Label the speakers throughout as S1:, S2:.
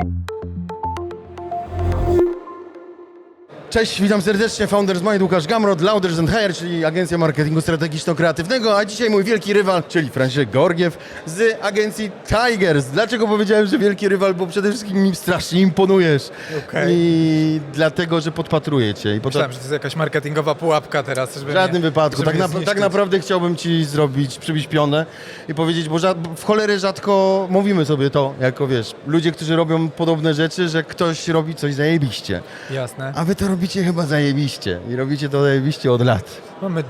S1: Thank you. Cześć, witam serdecznie, Founders Mind, Łukasz Gamrot, Lauders and Hire, czyli agencja marketingu strategiczno-kreatywnego, a dzisiaj mój wielki rywal, czyli Franciszek Gorgiew z agencji Tigers. Dlaczego powiedziałem, że wielki rywal? Bo przede wszystkim mi strasznie imponujesz.
S2: Okej.
S1: I dlatego, że podpatruję cię. I podpa-
S2: Myślałem, że to jest jakaś marketingowa pułapka teraz. Żeby
S1: w żadnym
S2: mnie,
S1: wypadku. Tak, na, tak naprawdę chciałbym ci zrobić, przybić pionę i powiedzieć, bo w cholerę rzadko mówimy sobie to, jako wiesz, ludzie, którzy robią podobne rzeczy, że ktoś robi coś zajebiście.
S2: Jasne.
S1: A wy to robicie chyba zajebiście i robicie to zajebiście od lat.
S2: Mamy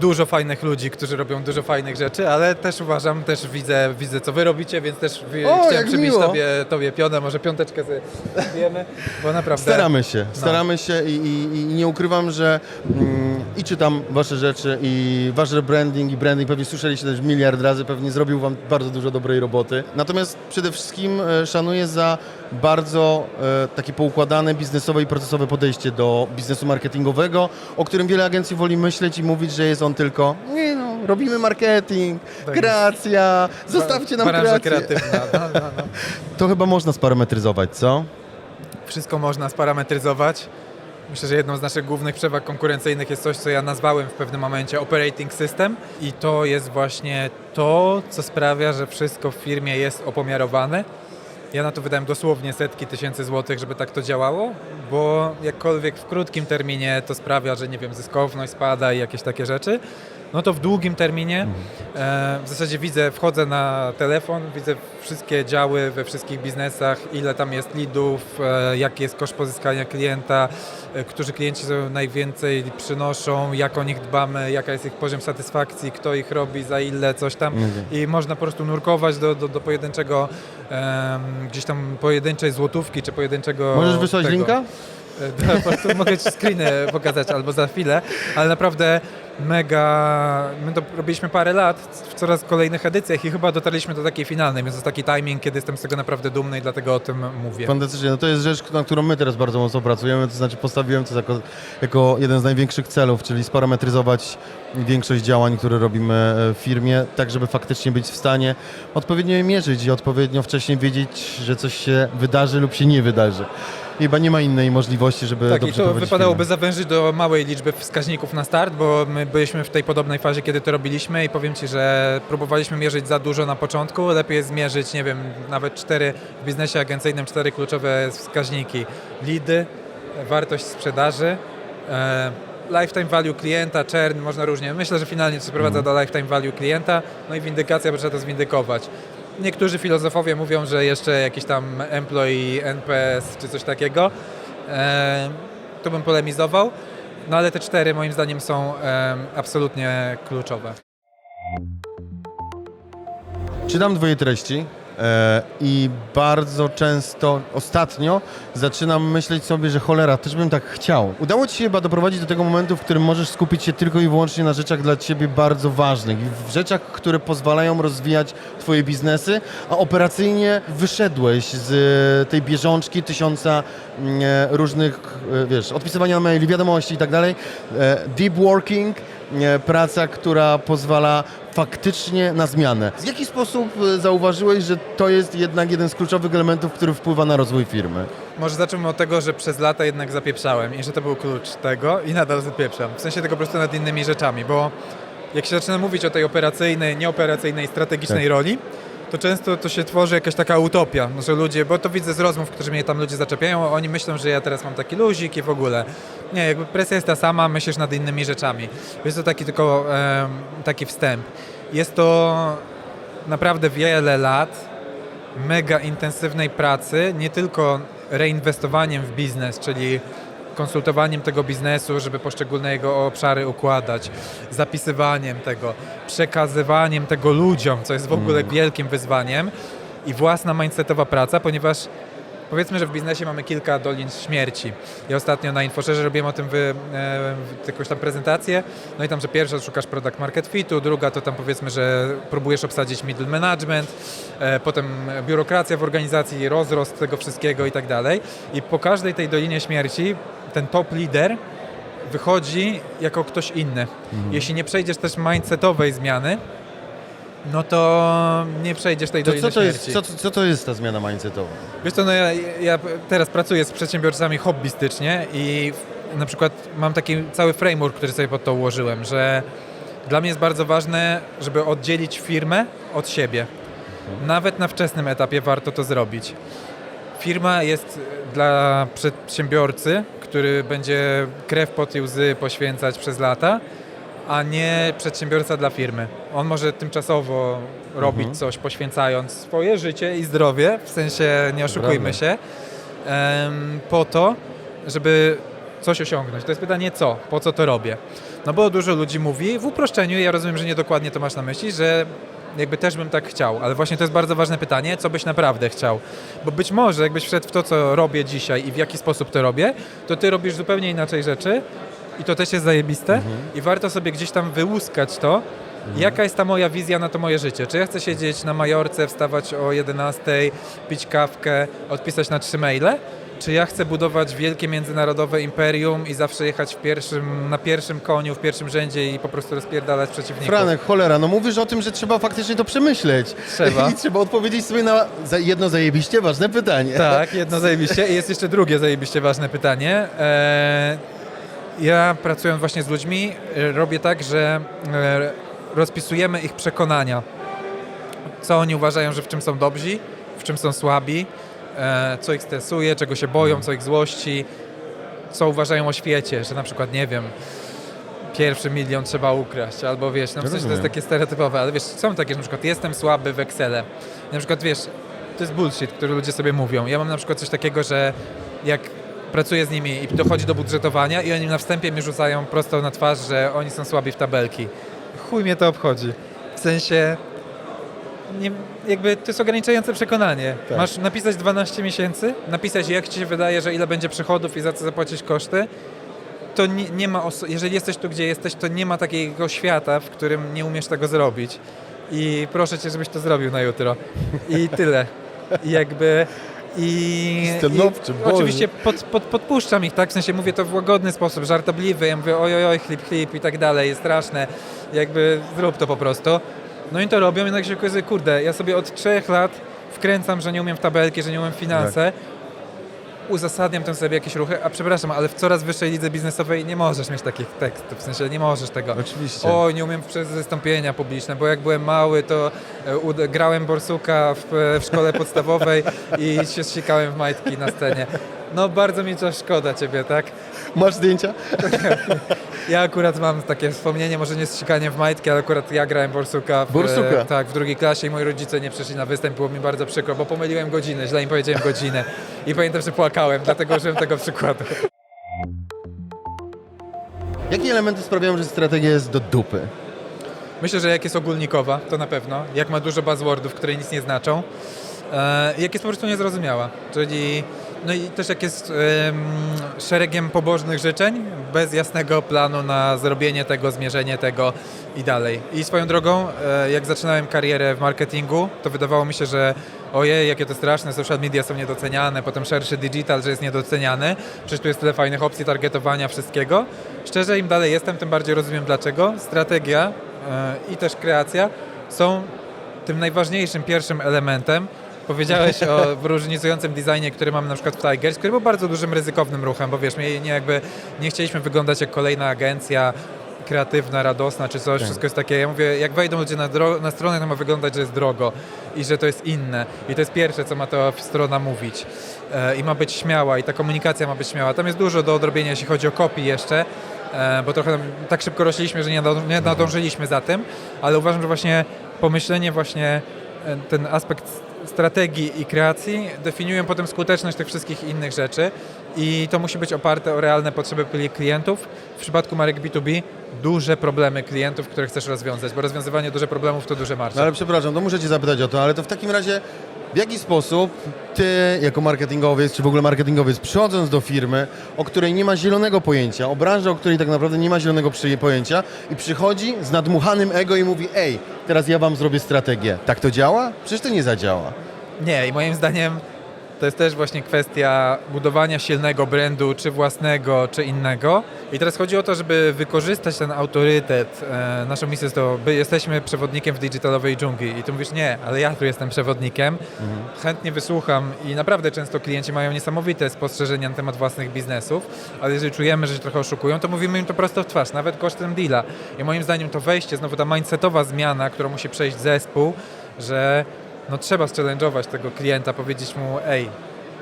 S2: dużo fajnych ludzi, którzy robią dużo fajnych rzeczy, ale też uważam, też widzę, widzę co wy robicie, więc też wi-
S1: O,
S2: chciałem
S1: jak
S2: przybić
S1: miło.
S2: tobie, tobie pionę, może piąteczkę sobie zbijemy, bo naprawdę...
S1: Staramy się, staramy się i, i, i nie ukrywam, że mm, i czytam wasze rzeczy i wasz rebranding i branding, pewnie słyszeliście też miliard razy, pewnie zrobił wam bardzo dużo dobrej roboty. Natomiast przede wszystkim e, szanuję za bardzo e, takie poukładane biznesowe i procesowe podejście do biznesu marketingowego, o którym wiele agencji woli myśleć i mówić, że jest on tylko nie no, robimy marketing,
S2: Tak jest.
S1: kreacja, zostawcie nam
S2: Branża
S1: kreację.
S2: kreatywna, no, no, no.
S1: To chyba można sparametryzować, co?
S2: Wszystko można sparametryzować. Myślę, że jedną z naszych głównych przewag konkurencyjnych jest coś, co ja nazwałem w pewnym momencie operating system i to jest właśnie to, co sprawia, że wszystko w firmie jest opomiarowane. Ja na to wydałem dosłownie setki tysięcy złotych, żeby tak to działało, bo jakkolwiek w krótkim terminie to sprawia, że nie wiem, zyskowność spada i jakieś takie rzeczy, no to w długim terminie e, w zasadzie widzę, wchodzę na telefon, widzę wszystkie działy we wszystkich biznesach, ile tam jest leadów, e, jaki jest koszt pozyskania klienta, e, którzy klienci najwięcej przynoszą, jak o nich dbamy, jaka jest ich poziom satysfakcji, kto ich robi, za ile, coś tam.
S1: Mhm.
S2: I można po prostu nurkować do, do, do pojedynczego, gdzieś tam pojedynczej złotówki, czy pojedynczego
S1: Możesz wysłać
S2: tego.
S1: linka?
S2: Po prostu mogę Ci screeny pokazać albo za chwilę, ale naprawdę mega, my to robiliśmy parę lat w coraz kolejnych edycjach i chyba dotarliśmy do takiej finalnej, więc to taki timing, kiedy jestem z tego naprawdę dumny i dlatego o tym mówię.
S1: Fantastycznie. No to jest rzecz, na którą my teraz bardzo mocno pracujemy, to znaczy postawiłem to jako, jako jeden z największych celów, czyli sparametryzować większość działań, które robimy e, w firmie, tak żeby faktycznie być w stanie odpowiednio je mierzyć i odpowiednio wcześniej wiedzieć, że coś się wydarzy lub się nie wydarzy. I Chyba nie ma innej możliwości, żeby
S2: Tak, i
S1: dobrze
S2: to
S1: prowadzić
S2: wypadałoby
S1: firmę.
S2: zawężyć do małej liczby wskaźników na start, bo my byliśmy w tej podobnej fazie, kiedy to robiliśmy i powiem Ci, że próbowaliśmy mierzyć za dużo na początku. Lepiej jest mierzyć, nie wiem, nawet cztery w biznesie agencyjnym, cztery kluczowe wskaźniki. Lidy, wartość sprzedaży, e, lifetime value klienta, churn, można różnie. Myślę, że finalnie to się sprowadza do lifetime value klienta, no i windykacja, bo trzeba to zwindykować. Niektórzy filozofowie mówią, że jeszcze jakiś tam employee NPS czy coś takiego. E, tu bym polemizował, no ale te cztery moim zdaniem są em, absolutnie kluczowe.
S1: Czytam Twoje treści e, i bardzo często, ostatnio, zaczynam myśleć sobie, że cholera, też bym tak chciał. Udało Ci się chyba doprowadzić do tego momentu, w którym możesz skupić się tylko i wyłącznie na rzeczach dla Ciebie bardzo ważnych, w rzeczach, które pozwalają rozwijać Twoje biznesy, a operacyjnie wyszedłeś z e, tej bieżączki tysiąca mm, e, różnych, e, wiesz, odpisywania maili, wiadomości i tak dalej. E, Deep working, e, praca, która pozwala faktycznie na zmianę. W jaki sposób e, zauważyłeś, że to jest jednak jeden z kluczowych elementów, który wpływa na rozwój firmy?
S2: Może zacznijmy od tego, że przez lata jednak zapieprzałem i że to był klucz tego i nadal zapieprzam. W sensie tego po prostu nad innymi rzeczami, bo jak się zaczyna mówić o tej operacyjnej, nieoperacyjnej, strategicznej
S1: Tak.
S2: roli, to często to się tworzy jakaś taka utopia, że ludzie, bo to widzę z rozmów, którzy mnie tam ludzie zaczepiają, oni myślą, że ja teraz mam taki luzik i w ogóle. Nie, jakby presja jest ta sama, myślisz nad innymi rzeczami. Jest to taki tylko em, taki wstęp. Jest to naprawdę wiele lat mega intensywnej pracy, nie tylko reinwestowaniem w biznes, czyli konsultowaniem tego biznesu, żeby poszczególne jego obszary układać, zapisywaniem tego, przekazywaniem tego ludziom, co jest w ogóle wielkim wyzwaniem i własna mindsetowa praca, ponieważ Powiedzmy, że w biznesie mamy kilka dolin śmierci. Ja ostatnio na InfoSharze robiłem o tym wy, e, jakąś tam prezentację, no i tam, że pierwsza szukasz product market fitu, druga to tam powiedzmy, że próbujesz obsadzić middle management, e, potem biurokracja w organizacji, rozrost tego wszystkiego i tak dalej. I po każdej tej dolinie śmierci ten top lider wychodzi jako ktoś inny. Jeśli nie przejdziesz też mindsetowej zmiany, no to nie przejdziesz tej
S1: To co, to jest,
S2: śmierci.
S1: co, co to jest ta zmiana mindsetowa?
S2: Wiesz co, no ja, ja teraz pracuję z przedsiębiorcami hobbystycznie i na przykład mam taki cały framework, który sobie pod to ułożyłem, że dla mnie jest bardzo ważne, żeby oddzielić firmę od siebie. Nawet na wczesnym etapie warto to zrobić. Firma jest dla przedsiębiorcy, który będzie krew, pot i łzy poświęcać przez lata, a nie przedsiębiorca dla firmy. On może tymczasowo robić coś, poświęcając swoje życie i zdrowie, w sensie nie oszukujmy się, em, po to, żeby coś osiągnąć. To jest pytanie co? Po co to robię? No bo dużo ludzi mówi, w uproszczeniu, ja rozumiem, że niedokładnie to masz na myśli, że jakby też bym tak chciał, ale właśnie to jest bardzo ważne pytanie, co byś naprawdę chciał. Bo być może jakbyś wszedł w to, co robię dzisiaj i w jaki sposób to robię, to ty robisz zupełnie inaczej rzeczy i to też jest zajebiste i warto sobie gdzieś tam wyłuskać to, jaka jest ta moja wizja na to moje życie. Czy ja chcę siedzieć na Majorce, wstawać o 11, pić kawkę, odpisać na trzy maile? Czy ja chcę budować wielkie międzynarodowe imperium i zawsze jechać w pierwszym, na pierwszym koniu, w pierwszym rzędzie i po prostu rozpierdalać przeciwników?
S1: Franek, cholera, no mówisz o tym, że trzeba faktycznie to przemyśleć.
S2: Trzeba.
S1: I trzeba odpowiedzieć sobie na jedno zajebiście ważne pytanie.
S2: Tak, jedno zajebiście. I jest jeszcze drugie zajebiście ważne pytanie. E, ja pracując właśnie z ludźmi, e, robię tak, że e, rozpisujemy ich przekonania. Co oni uważają, że w czym są dobrzy, w czym są słabi, e, co ich stresuje, czego się boją, co ich złości, co uważają o świecie, że na przykład, nie wiem, pierwszy milion trzeba ukraść, albo wiesz, no w sensie to jest takie stereotypowe, ale wiesz, są takie, że na przykład jestem słaby w Excele. Na przykład, wiesz, to jest bullshit, który ludzie sobie mówią. Ja mam na przykład coś takiego, że jak pracuję z nimi i dochodzi do budżetowania i oni na wstępie mi rzucają prosto na twarz, że oni są słabi w tabelki. Chuj mnie to obchodzi. W sensie, nie, jakby to jest ograniczające przekonanie.
S1: Tak.
S2: Masz napisać 12 miesięcy, napisać jak ci się wydaje, że ile będzie przychodów i za co zapłacić koszty, to nie, nie ma, jeżeli jesteś tu, gdzie jesteś, to nie ma takiego świata, w którym nie umiesz tego zrobić. I proszę cię, żebyś to zrobił na jutro. I tyle. I jakby... I,
S1: Stanowczy,
S2: i oczywiście pod, pod, podpuszczam ich, tak? W sensie mówię to w łagodny sposób, żartobliwy. Ja mówię oj, oj, oj, chlip, chlip i tak dalej, jest straszne. Jakby zrób to po prostu. No i to robią i nagle się okazuje, kurde, ja sobie od trzech lat wkręcam, że nie umiem w tabelki, że nie umiem w finanse. Uzasadniam tym sobie jakieś ruchy, a przepraszam, ale w coraz wyższej lidze biznesowej nie możesz mieć takich tekstów, w sensie nie możesz tego.
S1: Oczywiście.
S2: Oj, nie umiem przez wystąpienia publiczne, bo jak byłem mały, to e, grałem borsuka w, e, w szkole podstawowej i się zsikałem w majtki na scenie. No bardzo mi to szkoda ciebie, tak?
S1: Masz zdjęcia?
S2: Ja akurat mam takie wspomnienie, może nie z sikaniem w majtki, ale akurat ja grałem borsuka w,
S1: Borsuka?
S2: E, tak, w drugiej klasie i moi rodzice nie przyszli na występ, było mi bardzo przykro, bo pomyliłem godzinę, źle im powiedziałem godzinę i pamiętam, że płakałem, dlatego użyłem tego przykładu.
S1: Jakie elementy sprawiają, że strategia jest do dupy?
S2: Myślę, że jak jest ogólnikowa, to na pewno. Jak ma dużo buzzwordów, które nic nie znaczą. E, jak jest po prostu niezrozumiała. Czyli, no i też jak jest em, szeregiem pobożnych życzeń, bez jasnego planu na zrobienie tego, zmierzenie tego i dalej. I swoją drogą, e, jak zaczynałem karierę w marketingu, to wydawało mi się, że ojej, jakie to straszne, social media są niedoceniane, potem szerszy digital, że jest niedoceniany, przecież tu jest tyle fajnych opcji targetowania wszystkiego. Szczerze, im dalej jestem, tym bardziej rozumiem dlaczego. Strategia e, i też kreacja są tym najważniejszym pierwszym elementem. Powiedziałeś o różnicującym designie, który mamy na przykład w Tigers, który był bardzo dużym ryzykownym ruchem, bo wiesz, my nie, jakby nie chcieliśmy wyglądać jak kolejna agencja kreatywna, radosna czy coś,
S1: Tak.
S2: wszystko jest takie, ja mówię, jak wejdą ludzie na, na stronę, to ma wyglądać, że jest drogo i że to jest inne i to jest pierwsze, co ma ta strona mówić e, i ma być śmiała i ta komunikacja ma być śmiała. Tam jest dużo do odrobienia, jeśli chodzi o kopii jeszcze, e, bo trochę tak szybko rośliśmy, że nie, nie nadążyliśmy za tym, ale uważam, że właśnie pomyślenie właśnie e, ten aspekt strategii i kreacji definiują potem skuteczność tych wszystkich innych rzeczy i to musi być oparte o realne potrzeby kli- klientów. W przypadku marek B2B duże problemy klientów, które chcesz rozwiązać, bo rozwiązywanie dużych problemów to duże marże.
S1: No ale przepraszam, to muszę Cię zapytać o to, ale to w takim razie w jaki sposób Ty jako marketingowiec, czy w ogóle marketingowiec, przychodząc do firmy, o której nie ma zielonego pojęcia, o branży, o której tak naprawdę nie ma zielonego pojęcia i przychodzi z nadmuchanym ego i mówi ej, teraz ja Wam zrobię strategię. Tak to działa? Przecież to nie zadziała.
S2: Nie, i moim zdaniem to jest też właśnie kwestia budowania silnego brandu, czy własnego, czy innego. I teraz chodzi o to, żeby wykorzystać ten autorytet. E, naszą misją jest to, by jesteśmy przewodnikiem w digitalowej dżungli. I ty mówisz, nie, ale ja tu jestem przewodnikiem. Chętnie wysłucham i naprawdę często klienci mają niesamowite spostrzeżenia na temat własnych biznesów, ale jeżeli czujemy, że się trochę oszukują, to mówimy im to prosto w twarz, nawet kosztem deala. I moim zdaniem to wejście, znowu ta mindsetowa zmiana, którą musi przejść zespół, że no trzeba challenge'ować tego klienta, powiedzieć mu, ej,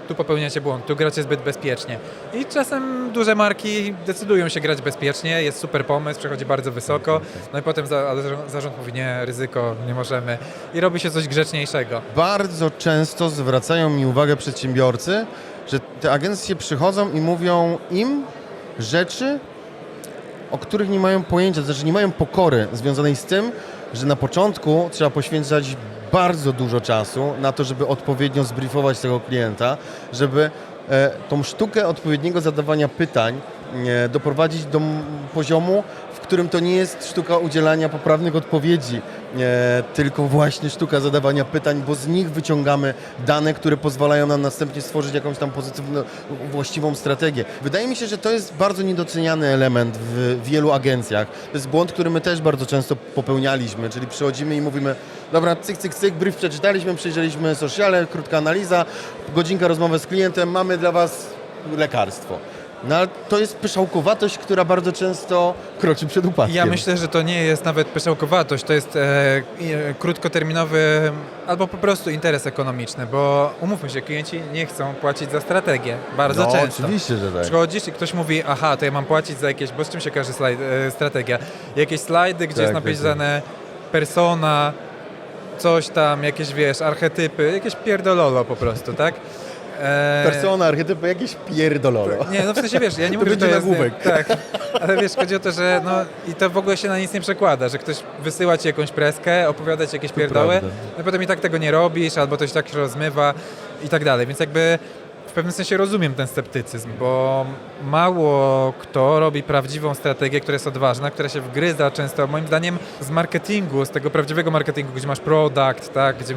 S2: tu popełniacie błąd, tu gracie zbyt bezpiecznie. I czasem duże marki decydują się grać bezpiecznie, jest super pomysł, przechodzi bardzo wysoko, no i potem za, zarząd mówi, nie, ryzyko, nie możemy. I robi się coś grzeczniejszego.
S1: Bardzo często zwracają mi uwagę przedsiębiorcy, że te agencje przychodzą i mówią im rzeczy, o których nie mają pojęcia, to znaczy nie mają pokory związanej z tym, że na początku trzeba poświęcać bardzo dużo czasu na to, żeby odpowiednio zbriefować tego klienta, żeby e, tą sztukę odpowiedniego zadawania pytań doprowadzić do poziomu, w którym to nie jest sztuka udzielania poprawnych odpowiedzi, e, tylko właśnie sztuka zadawania pytań, bo z nich wyciągamy dane, które pozwalają nam następnie stworzyć jakąś tam pozytywną, właściwą strategię. Wydaje mi się, że to jest bardzo niedoceniany element w wielu agencjach. To jest błąd, który my też bardzo często popełnialiśmy, czyli przychodzimy i mówimy, dobra, cyk, cyk, cyk, brief przeczytaliśmy, przejrzeliśmy sociale, krótka analiza, godzinka rozmowy z klientem, mamy dla Was lekarstwo. No ale to jest pyszałkowatość, która bardzo często kroczy przed upadkiem.
S2: Ja myślę, że to nie jest nawet pyszałkowatość, to jest e, e, krótkoterminowy albo po prostu interes ekonomiczny, bo umówmy się, klienci nie chcą płacić za strategię bardzo
S1: no,
S2: często.
S1: oczywiście, że tak.
S2: Przychodzisz i ktoś mówi, aha, to ja mam płacić za jakieś, bo z czym się kojarzy slajd, e, strategia? Jakieś slajdy, gdzie
S1: Tak,
S2: jest
S1: tak,
S2: napisane persona, coś tam, jakieś wiesz, archetypy, jakieś pierdololo po prostu, tak? E,
S1: Persona, archetypy, jakieś pierdololo.
S2: nie, no w sensie wiesz, ja nie
S1: To
S2: mówię, że to
S1: będzie
S2: jest...
S1: nagłówek.
S2: Tak, ale wiesz, chodzi o to, że no i to w ogóle się na nic nie przekłada, że ktoś wysyła ci jakąś preskę, opowiada ci jakieś pierdoły, no potem i tak tego nie robisz, albo to się tak się rozmywa i tak dalej, więc jakby w pewnym sensie rozumiem ten sceptycyzm, bo mało kto robi prawdziwą strategię, która jest odważna, która się wgryza często, moim zdaniem, z marketingu, z tego prawdziwego marketingu, gdzie masz produkt, tak, gdzie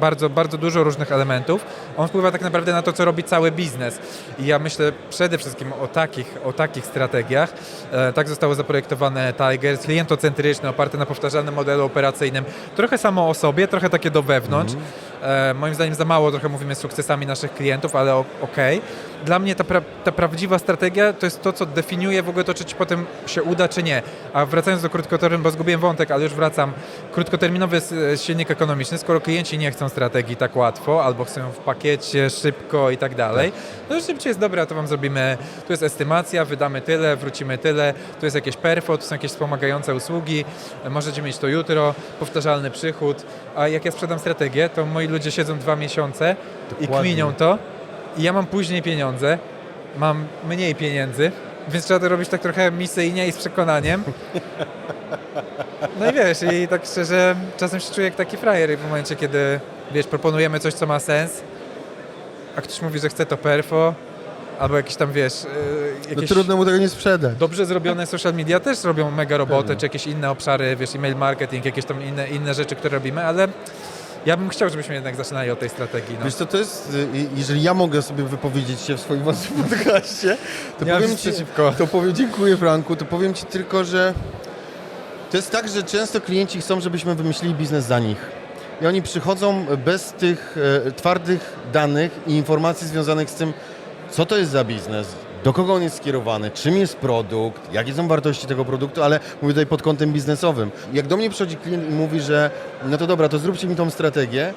S2: bardzo, bardzo dużo różnych elementów, on wpływa tak naprawdę na to, co robi cały biznes. I ja myślę przede wszystkim o takich, o takich strategiach. E, tak zostało zaprojektowane Tiger, klientocentryczne, oparte na powtarzalnym modelu operacyjnym. Trochę samo o sobie, trochę takie do wewnątrz. E, moim zdaniem za mało trochę mówimy z sukcesami naszych klientów, ale o- okej. Dla mnie ta, pra, ta prawdziwa strategia to jest to, co definiuje w ogóle to, czy ci potem się uda, czy nie. A wracając do krótkoterminu, bo zgubiłem wątek, ale już wracam. Krótkoterminowy silnik ekonomiczny, skoro klienci nie chcą strategii tak łatwo, albo chcą ją w pakiecie, szybko i tak dalej, no szybciej jest dobra, to wam zrobimy, tu jest estymacja, wydamy tyle, wrócimy tyle, tu jest jakieś perfo, tu są jakieś wspomagające usługi, możecie mieć to jutro, powtarzalny przychód, a jak ja sprzedam strategię, to moi ludzie siedzą dwa miesiące i
S1: Dokładnie.
S2: kminią to i ja mam później pieniądze, mam mniej pieniędzy, więc trzeba to robić tak trochę misyjnie i z przekonaniem. No i wiesz, i tak szczerze, czasem się czuję jak taki frajer w momencie, kiedy, wiesz, proponujemy coś, co ma sens, a ktoś mówi, że chce to perfo, albo jakieś tam, wiesz, yy,
S1: No
S2: jakieś
S1: trudno mu tego nie sprzedać.
S2: dobrze zrobione social media też robią mega robotę,
S1: Pewnie.
S2: czy jakieś inne obszary, wiesz, email marketing, jakieś tam inne, inne rzeczy, które robimy, ale ja bym chciał, żebyśmy jednak zaczynali od tej strategii. No.
S1: Wiesz co, to jest, y, jeżeli ja mogę sobie wypowiedzieć się w swoim własnym podcaście, to
S2: mam
S1: powiem ci,
S2: przeciwko.
S1: to powiem, dziękuję Franku, to powiem Ci tylko, że to jest tak, że często klienci chcą, żebyśmy wymyślili biznes za nich. I oni przychodzą bez tych e, twardych danych i informacji związanych z tym, co to jest za biznes, do kogo on jest skierowany, czym jest produkt, jakie są wartości tego produktu, ale mówię tutaj pod kątem biznesowym. Jak do mnie przychodzi klient i mówi, że no to dobra, to zróbcie mi tą strategię,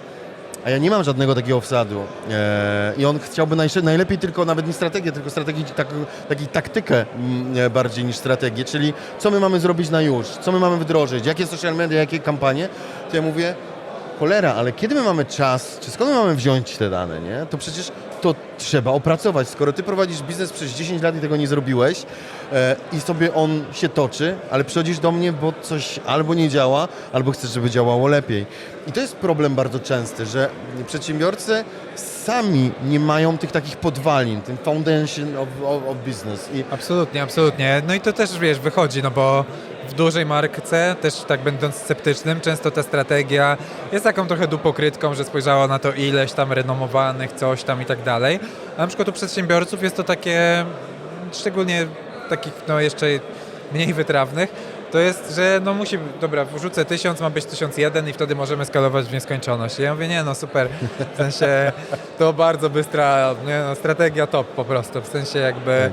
S1: a ja nie mam żadnego takiego wsadu. E, I on chciałby najlepiej tylko nawet nie strategię, tylko strategię, tak, taktykę mm, e, bardziej niż strategię, czyli co my mamy zrobić na już, co my mamy wdrożyć, jakie social media, jakie kampanie. To ja mówię, cholera, ale kiedy my mamy czas, czy skąd my mamy wziąć te dane, nie? To przecież to trzeba opracować. Skoro ty prowadzisz biznes przez 10 lat i tego nie zrobiłeś e, i sobie on się toczy, ale przychodzisz do mnie, bo coś albo nie działa, albo chcesz, żeby działało lepiej. I to jest problem bardzo częsty, że przedsiębiorcy sami nie mają tych takich podwalin, ten foundation of, of, of business. I
S2: Absolutnie, absolutnie. No i to też, wiesz, wychodzi, no bo w dużej marce, też tak będąc sceptycznym, często ta strategia jest taką trochę dupokrytką, że spojrzała na to ileś tam renomowanych, coś tam i tak dalej. A na przykład u przedsiębiorców jest to takie, szczególnie takich no jeszcze mniej wytrawnych, to jest, że no musi, dobra, wrzucę tysiąc, ma być tysiąc jeden i wtedy możemy skalować w nieskończoność. I ja mówię, nie no super, w sensie to bardzo bystra no, strategia top po prostu, w sensie jakby...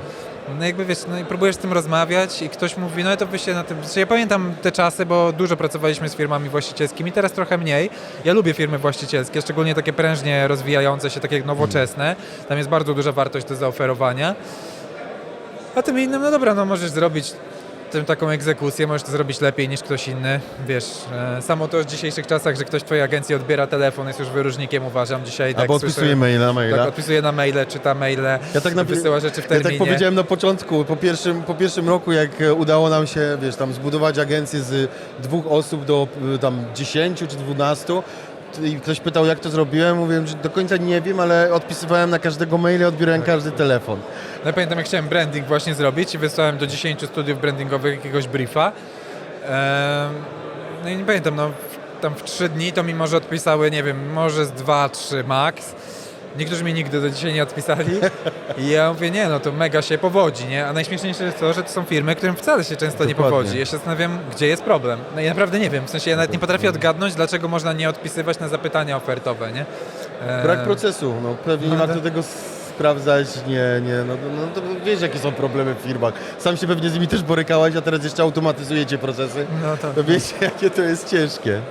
S2: No jakby wiesz, no i próbujesz z tym rozmawiać i ktoś mówi, no to wy się na tym... Znaczy ja pamiętam te czasy, bo dużo pracowaliśmy z firmami właścicielskimi, teraz trochę mniej. Ja lubię firmy właścicielskie, szczególnie takie prężnie rozwijające się, takie nowoczesne. Tam jest bardzo duża wartość do zaoferowania. A tym innym, no dobra, no możesz zrobić tym taką egzekucję, możesz to zrobić lepiej niż ktoś inny. Wiesz, e, samo to w dzisiejszych czasach, że ktoś w twojej agencji odbiera telefon, jest już wyróżnikiem, uważam dzisiaj. tak
S1: Albo
S2: słyszę-
S1: odpisuje maila, maila.
S2: Tak, odpisuje na maile, czyta maile,
S1: Ja tak, na,
S2: wysyła rzeczy w
S1: ja
S2: terminie.
S1: tak powiedziałem na początku, po pierwszym, po pierwszym roku, jak e, udało nam się, wiesz, tam zbudować agencję z dwóch osób do e, tam 10 czy 12 i ktoś pytał, jak to zrobiłem, mówiłem, że do końca nie wiem, ale odpisywałem na każdego maila, odbierałem każdy telefon.
S2: No ja pamiętam, jak chciałem branding właśnie zrobić i wysłałem do 10 studiów brandingowych jakiegoś briefa. No i nie pamiętam, no tam w 3 dni to mi może odpisały, nie wiem, może z 2-3 max. Niektórzy mi nigdy do dzisiaj nie odpisali. I ja mówię, nie, no to mega się powodzi, nie? A najśmieszniejsze jest to, że to są firmy, którym wcale się często nie
S1: Dokładnie.
S2: powodzi. Ja się zastanawiam, gdzie jest problem. No i naprawdę nie wiem, w sensie ja nawet nie potrafię odgadnąć, dlaczego można nie odpisywać na zapytania ofertowe, nie? Em,
S1: Brak procesu, no pewnie nie
S2: no,
S1: warto tego sprawdzać, nie, nie, no, no to wiesz jakie są problemy w firmach. Sam się pewnie z nimi też borykałeś, a teraz jeszcze automatyzujecie procesy.
S2: No to...
S1: To wiecie, jakie to jest ciężkie.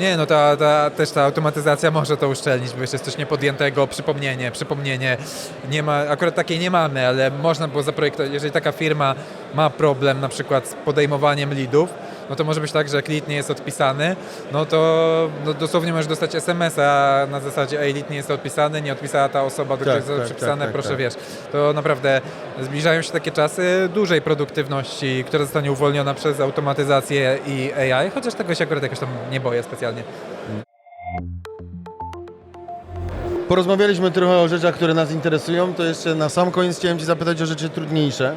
S2: Nie, no ta, ta, też ta automatyzacja może to uszczelnić, bo jeszcze jest coś niepodjętego, przypomnienie, przypomnienie. Nie ma, akurat takiej nie mamy, ale można było zaprojektować, jeżeli taka firma ma problem na przykład z podejmowaniem leadów, no to może być tak, że jak lead nie jest odpisany, no to no dosłownie możesz dostać SMS-a na zasadzie ej, lead nie jest odpisany, nie odpisała ta osoba, do
S1: Tak,
S2: której zostało
S1: tak,
S2: przypisane,
S1: tak, tak,
S2: proszę
S1: tak.
S2: wiesz. To naprawdę zbliżają się takie czasy dużej produktywności, która zostanie uwolniona przez automatyzację i AI, chociaż tego się akurat jakoś tam nie boję specjalnie.
S1: Porozmawialiśmy trochę o rzeczach, które nas interesują, to jeszcze na sam koniec chciałem Cię zapytać o rzeczy trudniejsze,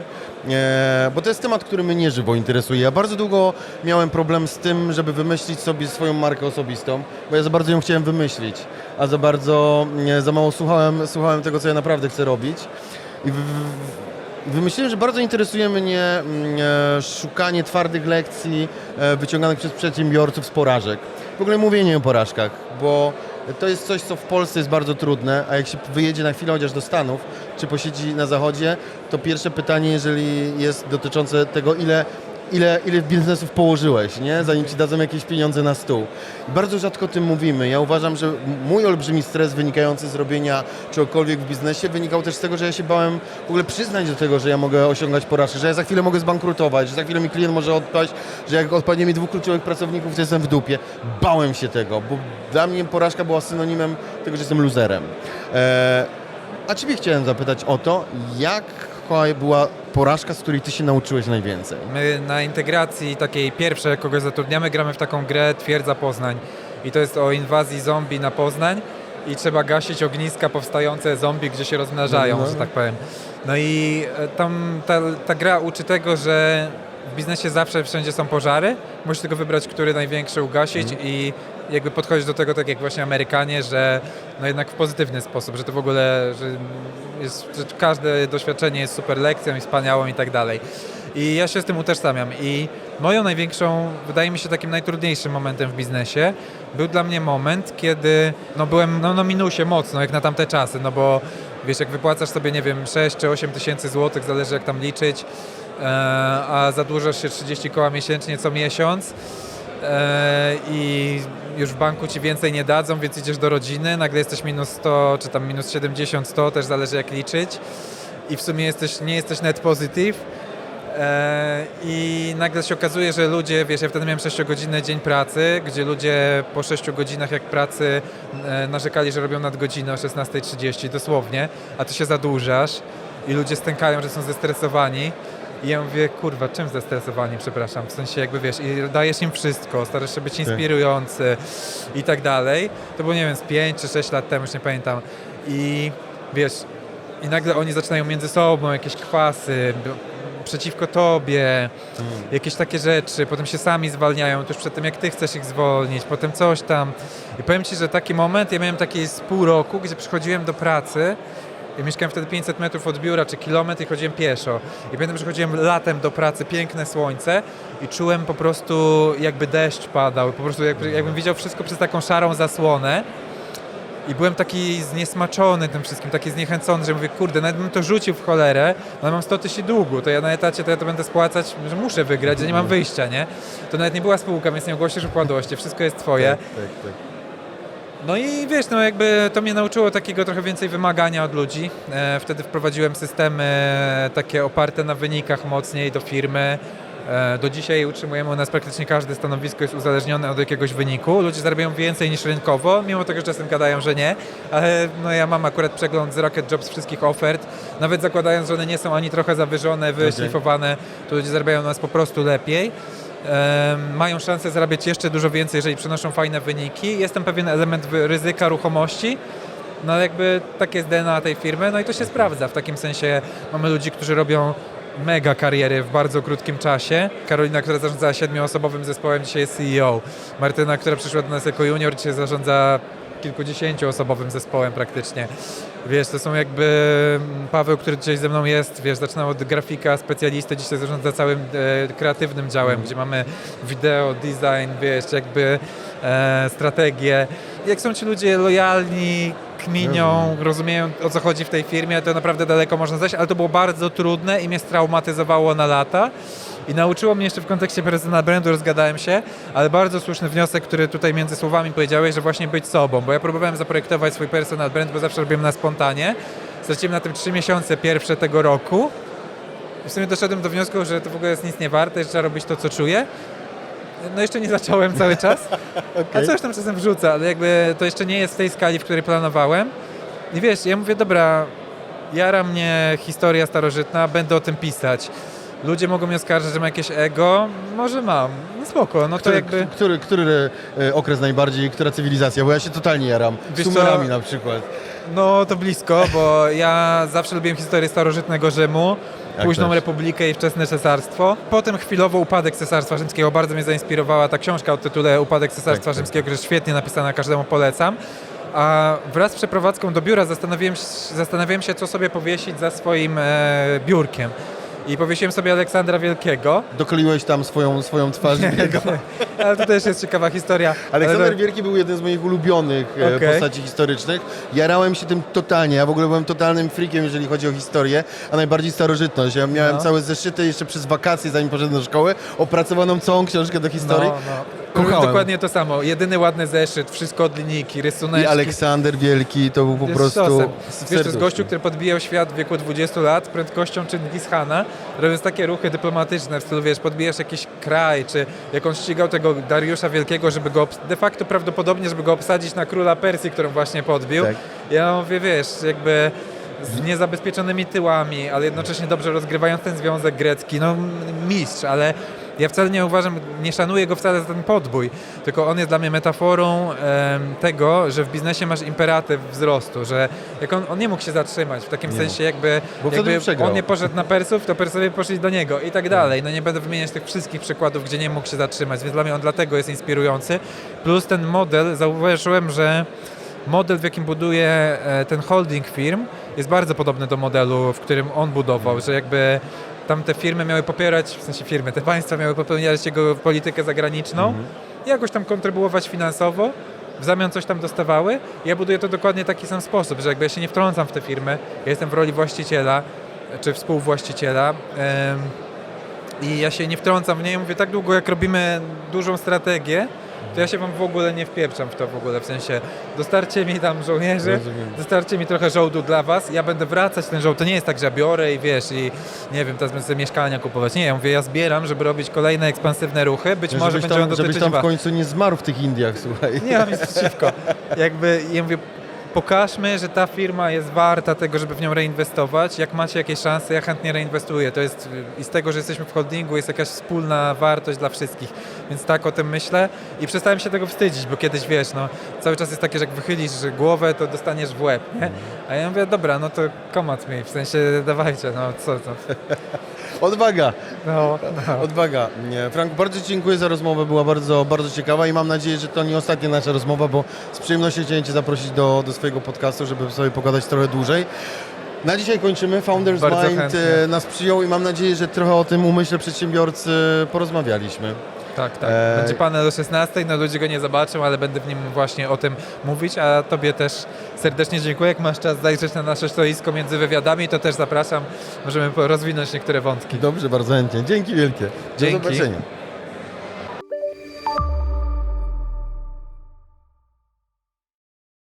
S1: bo to jest temat, który mnie nieżywo interesuje. Ja bardzo długo miałem problem z tym, żeby wymyślić sobie swoją markę osobistą, bo ja za bardzo ją chciałem wymyślić, a za bardzo, za mało słuchałem, słuchałem tego, co ja naprawdę chcę robić. I Wymyśliłem, że bardzo interesuje mnie mm, e, szukanie twardych lekcji e, wyciąganych przez przedsiębiorców z porażek. W ogóle mówienie o porażkach, bo to jest coś, co w Polsce jest bardzo trudne, a jak się wyjedzie na chwilę chociaż do Stanów, czy posiedzi na zachodzie, to pierwsze pytanie, jeżeli jest dotyczące tego, ile, ile, ile biznesów położyłeś, nie? zanim ci dadzą jakieś pieniądze na stół. Bardzo rzadko o tym mówimy. Ja uważam, że mój olbrzymi stres wynikający z robienia czegokolwiek w biznesie wynikał też z tego, że ja się bałem w ogóle przyznać do tego, że ja mogę osiągać porażkę, że ja za chwilę mogę zbankrutować, że za chwilę mi klient może odpaść, że jak odpadnie mi dwóch kluczowych pracowników, to jestem w dupie. Bałem się tego, bo dla mnie porażka była synonimem tego, że jestem luzerem. Eee, a Ciebie chciałem zapytać o to, jaka była porażka, z której Ty się nauczyłeś najwięcej?
S2: My na integracji takiej pierwszej, kogo zatrudniamy, gramy w taką grę Twierdza Poznań. I to jest o inwazji zombie na Poznań i trzeba gasić ogniska powstające zombie, gdzie się rozmnażają,
S1: No, no.
S2: że tak powiem. No i e, tam ta, ta gra uczy tego, że w biznesie zawsze wszędzie są pożary, musisz tylko wybrać, który największy ugasić
S1: Mhm.
S2: i jakby podchodzić do tego tak jak właśnie Amerykanie, że no jednak w pozytywny sposób, że to w ogóle, że, jest, każde doświadczenie jest super lekcją i wspaniałą i tak dalej. I ja się z tym utożsamiam. I moją największą, wydaje mi się takim najtrudniejszym momentem w biznesie był dla mnie moment, kiedy no byłem no, na minusie mocno, jak na tamte czasy, no bo wiesz, jak wypłacasz sobie, nie wiem, 6 czy 8 tysięcy złotych, zależy jak tam liczyć, e, a zadłużasz się 30 koła miesięcznie co miesiąc, e, i już w banku ci więcej nie dadzą, więc idziesz do rodziny, nagle jesteś minus 100, czy tam minus 70, 100, też zależy jak liczyć. I w sumie jesteś, nie jesteś net positive. E, i nagle się okazuje, że ludzie, wiesz, ja wtedy miałem 6-godzinny dzień pracy, gdzie ludzie po 6 godzinach jak pracy e, narzekali, że robią nadgodziny o 16.30 dosłownie, a ty się zadłużasz i ludzie stękają, że są zestresowani i ja mówię, kurwa, czym zestresowani, przepraszam, w sensie jakby wiesz, i dajesz im wszystko, starasz się być inspirujący i tak dalej. To było, nie wiem, z 5 czy 6 lat temu, już nie pamiętam. I wiesz, i nagle oni zaczynają między sobą jakieś kwasy, przeciwko tobie, jakieś takie rzeczy, potem się sami zwalniają tuż przed tym, jak ty chcesz ich zwolnić, potem coś tam. I powiem ci, że taki moment, ja miałem taki z pół roku, gdzie przychodziłem do pracy i mieszkałem wtedy 500 metrów od biura, czy kilometr i chodziłem pieszo. I pamiętam, że chodziłem latem do pracy, piękne słońce i czułem po prostu jakby deszcz padał, po prostu jakby, jakbym widział wszystko przez taką szarą zasłonę. I byłem taki zniesmaczony tym wszystkim, taki zniechęcony, że mówię, kurde, nawet bym to rzucił w cholerę, no ale mam 100 tysięcy długu, to ja na etacie to ja to będę spłacać, że muszę wygrać, że nie mam wyjścia, nie? To nawet nie była spółka, więc nie ogłosisz upadłości, wszystko jest twoje.
S1: Tak, tak, tak.
S2: No i wiesz, no jakby to mnie nauczyło takiego trochę więcej wymagania od ludzi. E, wtedy wprowadziłem systemy takie oparte na wynikach mocniej do firmy. E, do dzisiaj utrzymujemy u nas praktycznie każde stanowisko jest uzależnione od jakiegoś wyniku. Ludzie zarabiają więcej niż rynkowo, mimo tego, że czasem gadają, że nie. Ale no ja mam akurat przegląd z Rocket Jobs wszystkich ofert. Nawet zakładając, że one nie są ani trochę zawyżone, wyszlifowane, to ludzie zarabiają u nas po prostu lepiej. Mają szansę zarabiać jeszcze dużo więcej, jeżeli przynoszą fajne wyniki. Jest tam pewien element ryzyka ruchomości, no jakby takie jest DNA tej firmy, no i to się sprawdza. W takim sensie mamy ludzi, którzy robią mega kariery w bardzo krótkim czasie. Karolina, która zarządzała siedmioosobowym zespołem, dzisiaj jest CEO. Martyna, która przyszła do nas jako junior, dzisiaj zarządza kilkudziesięcioosobowym zespołem praktycznie. Wiesz, to są jakby mm, Paweł, który dzisiaj ze mną jest, wiesz, zaczynał od grafika, specjalisty, dzisiaj zarządza całym e, kreatywnym działem, gdzie mamy wideo, design, wiesz, jakby e, strategię. Jak są ci ludzie lojalni, kminią, rozumieją o co chodzi w tej firmie, to naprawdę daleko można zajść, ale to było bardzo trudne i mnie straumatyzowało na lata. I nauczyło mnie jeszcze w kontekście personal brandu, rozgadałem się, ale bardzo słuszny wniosek, który tutaj między słowami powiedziałeś, że właśnie być sobą, bo ja próbowałem zaprojektować swój personal brand, bo zawsze robiłem na spontanie. Straciłem na tym trzy miesiące pierwsze tego roku. I w sumie doszedłem do wniosku, że to w ogóle jest nic nie warte, że trzeba robić to, co czuję. No jeszcze nie zacząłem cały czas, a
S1: Okej.
S2: coś tam czasem wrzucę, ale jakby to jeszcze nie jest w tej skali, w której planowałem. I wiesz, ja mówię, dobra, jara mnie historia starożytna, będę o tym pisać. Ludzie mogą mnie oskarżyć, że mam jakieś ego. Może mam. No spoko, no to
S1: Który,
S2: jakby...
S1: który, który e, okres najbardziej, która cywilizacja? Bo ja się totalnie jaram.
S2: Wiesz?
S1: Sumerami na przykład.
S2: No to blisko, bo ja zawsze lubiłem historię starożytnego Rzymu,
S1: Jak
S2: późną
S1: też.
S2: republikę i wczesne cesarstwo. Potem chwilowo upadek cesarstwa rzymskiego, bardzo mnie zainspirowała ta książka o tytule Upadek cesarstwa
S1: Tak, tak.
S2: rzymskiego, która jest świetnie napisana, każdemu polecam. A wraz z przeprowadzką do biura zastanowiłem, się- zastanawiałem się, co sobie powiesić za swoim e, biurkiem. I powiesiłem sobie Aleksandra Wielkiego.
S1: Dokleiłeś tam swoją, swoją twarz w niego.
S2: Ale to też jest ciekawa historia.
S1: Aleksander
S2: Ale-
S1: Wielki był jeden z moich ulubionych e,
S2: Okej.
S1: postaci historycznych. Jarałem się tym totalnie. Ja w ogóle byłem totalnym freakiem, jeżeli chodzi o historię, a najbardziej starożytność. Ja miałem
S2: No.
S1: całe zeszyty jeszcze przez wakacje, zanim poszedłem do szkoły, opracowaną całą książkę do historii.
S2: No, no.
S1: Kochałem.
S2: Dokładnie to samo. Jedyny ładny zeszyt, wszystko od linijki, rysuneczki.
S1: I Aleksander Wielki to był po
S2: Jest
S1: prostu.
S2: Wiesz, to jest gościu, który podbijał świat w wieku 20 lat prędkością Chingis Khana, robiąc takie ruchy dyplomatyczne w stylu, wiesz, podbijasz jakiś kraj, czy jak on ścigał tego Dariusza Wielkiego, żeby go, de facto prawdopodobnie, żeby go obsadzić na króla Persji, którą właśnie podbił.
S1: Tak.
S2: Ja mówię, wiesz, jakby z niezabezpieczonymi tyłami, ale jednocześnie dobrze rozgrywając ten związek grecki, no mistrz, ale ja wcale nie uważam, nie szanuję go wcale za ten podbój, tylko on jest dla mnie metaforą tego, że w biznesie masz imperatyw wzrostu, że jak on, on nie mógł się zatrzymać, w takim
S1: Nie
S2: sensie jakby, jakby on nie poszedł na Persów, to Persowie poszli do niego i tak dalej. No nie będę wymieniać tych wszystkich przykładów, gdzie nie mógł się zatrzymać, więc dla mnie on dlatego jest inspirujący. Plus ten model, zauważyłem, że model, w jakim buduje e, ten holding firm, jest bardzo podobny do modelu, w którym on budował, że jakby tam te firmy miały popierać, w sensie firmy, te państwa miały popierać jego politykę zagraniczną i jakoś tam kontrybuować finansowo, w zamian coś tam dostawały. Ja buduję to dokładnie taki sam sposób, że jakby ja się nie wtrącam w te firmy, ja jestem w roli właściciela czy współwłaściciela em, i ja się nie wtrącam w nie. Mówię, tak długo jak robimy dużą strategię, to ja się wam w ogóle nie wpieprzam w to w ogóle, w sensie dostarcie mi tam żołnierzy,
S1: Rozumiem.
S2: dostarcie mi trochę żołdu dla was, ja będę wracać ten żołd. To nie jest tak, że ja biorę i wiesz, i nie wiem, teraz będę sobie mieszkania kupować. Nie, ja mówię, ja zbieram, żeby robić kolejne ekspansywne ruchy, być może
S1: żebyś
S2: będzie on
S1: tam, żebyś
S2: dotyczyć
S1: tam w
S2: was.
S1: końcu nie zmarł w tych Indiach, słuchaj.
S2: Nie mam nic przeciwko. Jakby, ja mówię, pokażmy, że ta firma jest warta tego, żeby w nią reinwestować. Jak macie jakieś szanse, ja chętnie reinwestuję. To jest i z tego, że jesteśmy w holdingu, jest jakaś wspólna wartość dla wszystkich. Więc tak o tym myślę i przestałem się tego wstydzić, bo kiedyś wiesz, no cały czas jest takie, że jak wychylisz głowę, to dostaniesz w łeb, nie? A ja mówię, dobra, no to komat mi, w sensie dawajcie, no co to.
S1: Odwaga,
S2: No, no.
S1: odwaga. Nie, Frank, bardzo dziękuję za rozmowę, była bardzo, bardzo ciekawa i mam nadzieję, że to nie ostatnia nasza rozmowa, bo z przyjemnością chciałem Cię zaprosić do, do swojego podcastu, żeby sobie pogadać trochę dłużej. Na dzisiaj kończymy. Founders
S2: Bardzo
S1: Mind
S2: chętnie.
S1: e, nas przyjął i mam nadzieję, że trochę o tym umyśle przedsiębiorcy porozmawialiśmy.
S2: Tak, tak.
S1: Eee.
S2: Będzie panel o 16, no ludzie go nie zobaczą, ale będę w nim właśnie o tym mówić, a Tobie też serdecznie dziękuję. Jak masz czas zajrzeć na nasze stoisko między wywiadami, to też zapraszam. Możemy rozwinąć niektóre wątki.
S1: Dobrze, bardzo chętnie. Dzięki wielkie. Do
S2: Dzięki.
S1: zobaczenia.